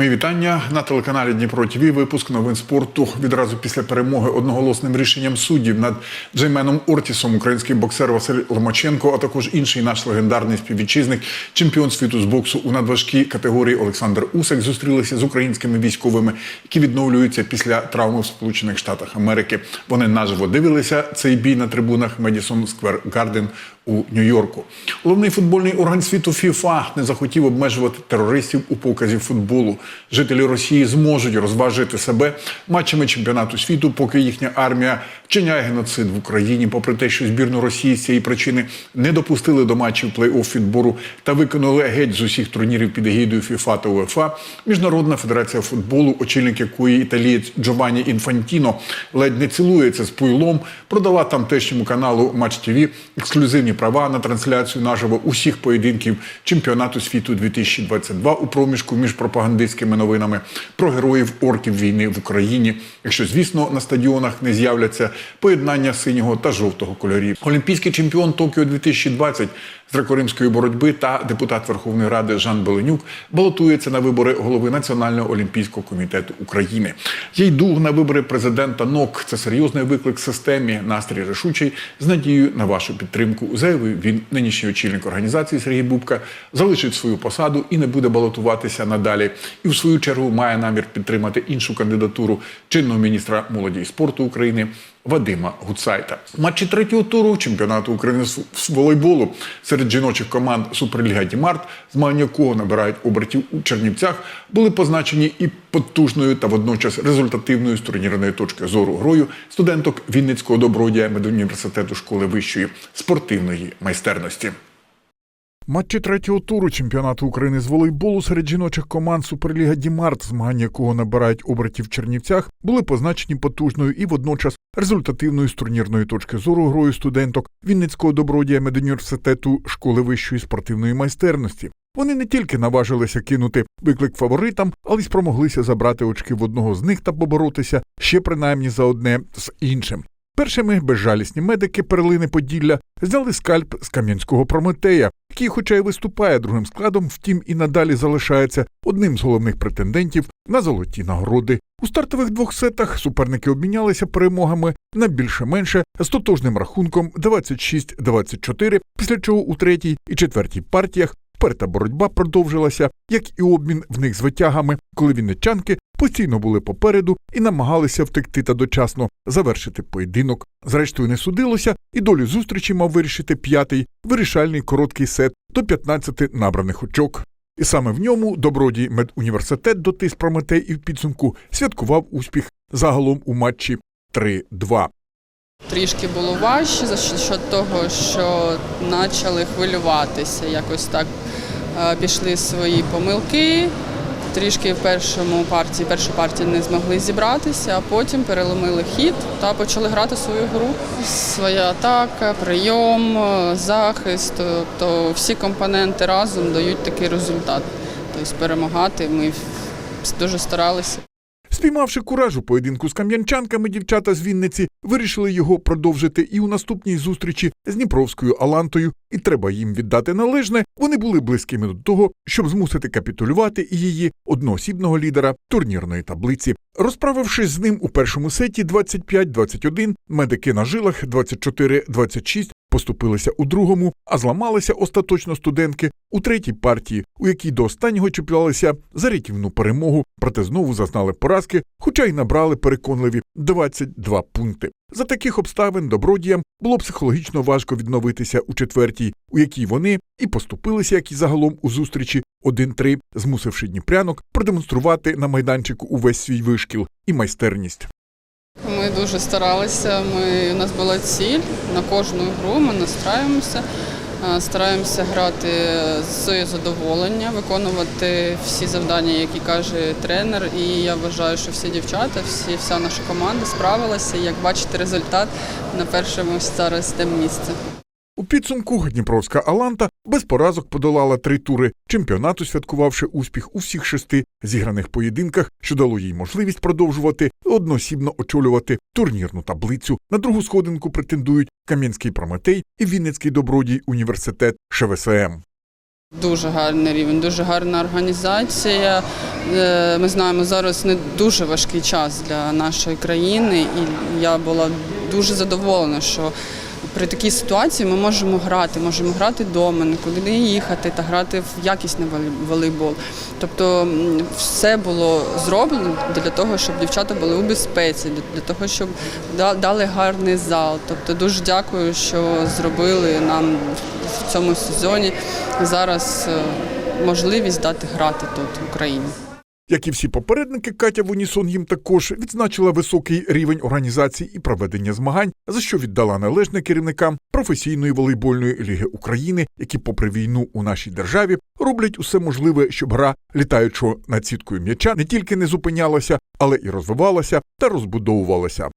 Мої вітання на телеканалі Дніпро ТВ. Випуск новин спорту відразу після перемоги одноголосним рішенням суддів над Джейменом Ортісом, український боксер Василь Ломаченко, а також інший наш легендарний співвітчизник, чемпіон світу з боксу у надважкій категорії Олександр Усик зустрілися з українськими військовими, які відновлюються після травми в Сполучених Штатах Америки. Вони наживо дивилися цей бій на трибунах Медісон Сквер Гарден у Нью-Йорку. Головний футбольний орган світу ФІФА не захотів обмежувати терористів у показі футболу. Жителі Росії зможуть розважити себе матчами чемпіонату світу, поки їхня армія вчиняє геноцид в Україні. Попри те, що збірну Росії з цієї причини не допустили до матчів плей-офф відбору та викинули геть з усіх турнірів під егідою ФІФА та УЕФА. Міжнародна федерація футболу, очільник якої італієць Джованні Інфантіно ледь не цілується з пуйлом, продала тамтешньому каналу Матч ТВ ексклюзивні права на трансляцію наживо усіх поєдинків чемпіонату світу 2022 у проміжку між пропагандистськими новинами про героїв орків війни в Україні. Якщо, звісно, на стадіонах не з'являться поєднання синього та жовтого кольорів. Олімпійський чемпіон Токіо 2020 з греко-римської боротьби та депутат Верховної Ради Жан Беленюк балотується на вибори голови Національного олімпійського комітету України. Я йду на вибори президента НОК. Це серйозний виклик системі. Настрій рішучий з надією на вашу підтримку. Заявив він, нинішній очільник організації Сергій Бубка, залишить свою посаду і не буде балотуватися надалі. І в свою чергу має намір підтримати іншу кандидатуру чинного міністра молоді і спорту України. Вадима Гуцайта. Матчі третього туру чемпіонату України з волейболу серед жіночих команд Суперліга Дімарт, змагання якого набирають обертів у Чернівцях, були позначені і потужною та водночас результативною з турнірної точки зору грою студенток Вінницького добродія медуніверситету школи вищої спортивної майстерності. Матчі третього туру чемпіонату України з волейболу серед жіночих команд Суперліга Дімарт, змагання якого набирають обертів в Чернівцях, були позначені потужною і водночас результативною з турнірної точки зору грою студенток Вінницького добродія медуніверситету школи вищої спортивної майстерності. Вони не тільки наважилися кинути виклик фаворитам, але й спромоглися забрати очки в одного з них та поборотися ще принаймні за одне з іншим. Першими безжалісні медики перлини Поділля зняли скальп з кам'янського Прометея, який, хоча й виступає другим складом, втім і надалі залишається одним з головних претендентів на золоті нагороди. У стартових двох сетах суперники обмінялися перемогами на більше-менше з тотожним рахунком 26-24, після чого у третій і четвертій партіях вперта боротьба продовжилася, як і обмін в них з витягами, коли вінничанки постійно були попереду і намагалися втекти та дочасно завершити поєдинок. Зрештою не судилося, і долю зустрічі мав вирішити п'ятий вирішальний короткий сет до 15 набраних очок. І саме в ньому добродій медуніверситет дотис Прометей і в підсумку святкував успіх загалом у матчі 3-2. Трішки було важче за счет того, що почали хвилюватися. Якось так е, пішли свої помилки. Трішки в першому партії, першу партію не змогли зібратися, а потім переломили хід та почали грати свою гру. Своя атака, прийом, захист, тобто всі компоненти разом дають такий результат. Тобто перемагати ми дуже старалися. Спіймавши кураж у поєдинку з кам'янчанками, дівчата з Вінниці вирішили його продовжити і у наступній зустрічі з Дніпровською Алантою. І треба їм віддати належне. Вони були близькими до того, щоб змусити капітулювати і її одноосібного лідера турнірної таблиці. Розправившись з ним у першому сеті 25-21, медики на жилах 24-26 поступилися у другому, а зламалися остаточно студентки у третій партії, у якій до останнього чіплялися за рятівну перемогу, проте знову зазнали поразки, хоча й набрали переконливі 22 пункти. За таких обставин добродіям було психологічно важко відновитися у четвертій, у якій вони і поступилися, як і загалом у зустрічі 1-3, змусивши дніпрянок продемонструвати на майданчику увесь свій вишкіл і майстерність. Ми дуже старалися. Ми, у нас була ціль на кожну гру. Ми настраюємося, е, стараємося грати з задоволення, виконувати всі завдання, які каже тренер. І я вважаю, що всі дівчата, всі, вся наша команда справилася. Як бачите, результат на першому зараз йде місце. У підсумку Дніпровська Аланта без поразок подолала три тури чемпіонату, святкувавши успіх у всіх шести зіграних поєдинках, що дало їй можливість продовжувати одноосібно очолювати турнірну таблицю. На другу сходинку претендують Кам'янський Прометей і Вінницький добродій університет ШВСМ. Дуже гарний рівень, дуже гарна організація. Е, Ми знаємо, зараз не дуже важкий час для нашої країни, і я була дуже задоволена, що при такій ситуації ми можемо грати, можемо грати вдома, нікуди не їхати та грати в якісний волейбол. Тобто все було зроблено для того, щоб дівчата були у безпеці, для- того, щоб дали гарний зал. Тобто дуже дякую, що зробили нам в цьому сезоні зараз е, можливість дати грати тут в Україні. Як і всі попередники, Катя в їм також відзначила високий рівень організації і проведення змагань, за що віддала належне керівникам професійної волейбольної ліги України, які, попри війну у нашій державі, роблять усе можливе, щоб гра літаючого над сіткою м'яча не тільки не зупинялася, але і розвивалася та розбудовувалася.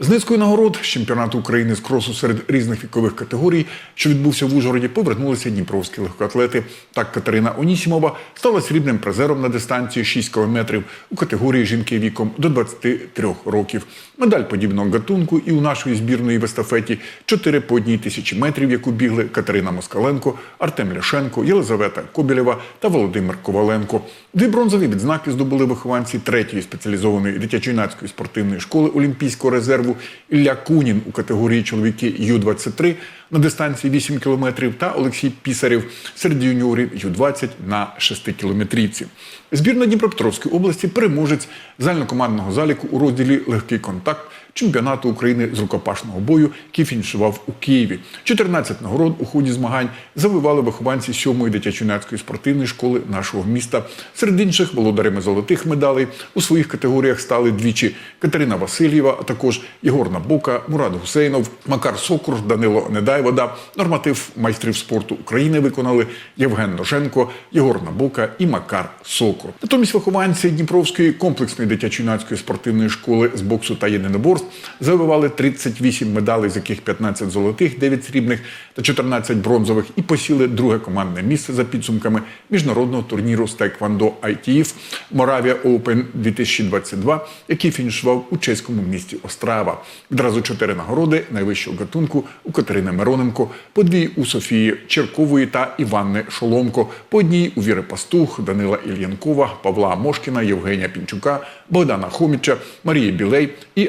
З низкою нагород чемпіонату України з кросу серед різних вікових категорій, що відбувся в Ужгороді, повернулися дніпровські легкоатлети. Так Катерина Онісімова стала срібним призером на дистанції 6 кілометрів у категорії жінки віком до 23 років. Медаль подібного гатунку і у нашої збірної в естафеті 4 по одній тисячі метрів, яку бігли Катерина Москаленко, Артем Ляшенко, Єлизавета Кобілєва та Володимир Коваленко. Дві бронзові відзнаки здобули вихованці третьої спеціалізованої дитячо-юнацької спортивної школи Олімпійського резерву Ілля Кунін у категорії чоловіки Ю-23 на дистанції 8 кілометрів та Олексій Пісарів серед юніорів Ю-20 на 6 кілометрівці. Збірна Дніпропетровської області переможець загальнокомандного заліку у розділі легкий контакт чемпіонату України з рукопашного бою, який фінішував у Києві. 14 нагород у ході змагань завоювали вихованці 7-ї дитячо-юнацької спортивної школи нашого міста. Серед інших володарями золотих медалей у своїх категоріях стали двічі Катерина Васильєва, а також Єгор Набока, Мурат Гусейнов, Макар Сокур, Данило Недайвода. Норматив майстрів спорту України виконали Євген Ноженко, Єгор Набока і Макар Сокур. Натомість вихованці Дніпровської комплексної дитячо-юнацької спортивної школи з боксу та єдиноборств завоювали 38 медалей, з яких 15 золотих, 9 срібних та 14 бронзових, і посіли друге командне місце за підсумками міжнародного турніру з Тайквандо ITF Moravia Open 2022, який фінішував у чеському місті Острава. Відразу чотири нагороди найвищого гатунку у Катерини Мироненко, по дві у Софії Черкової та Іванни Шоломко, по одній у Віри Пастух, Данила Ільянкова, Павла Мошкіна, Євгенія Пінчука, Богдана Хоміча, Марії Білей і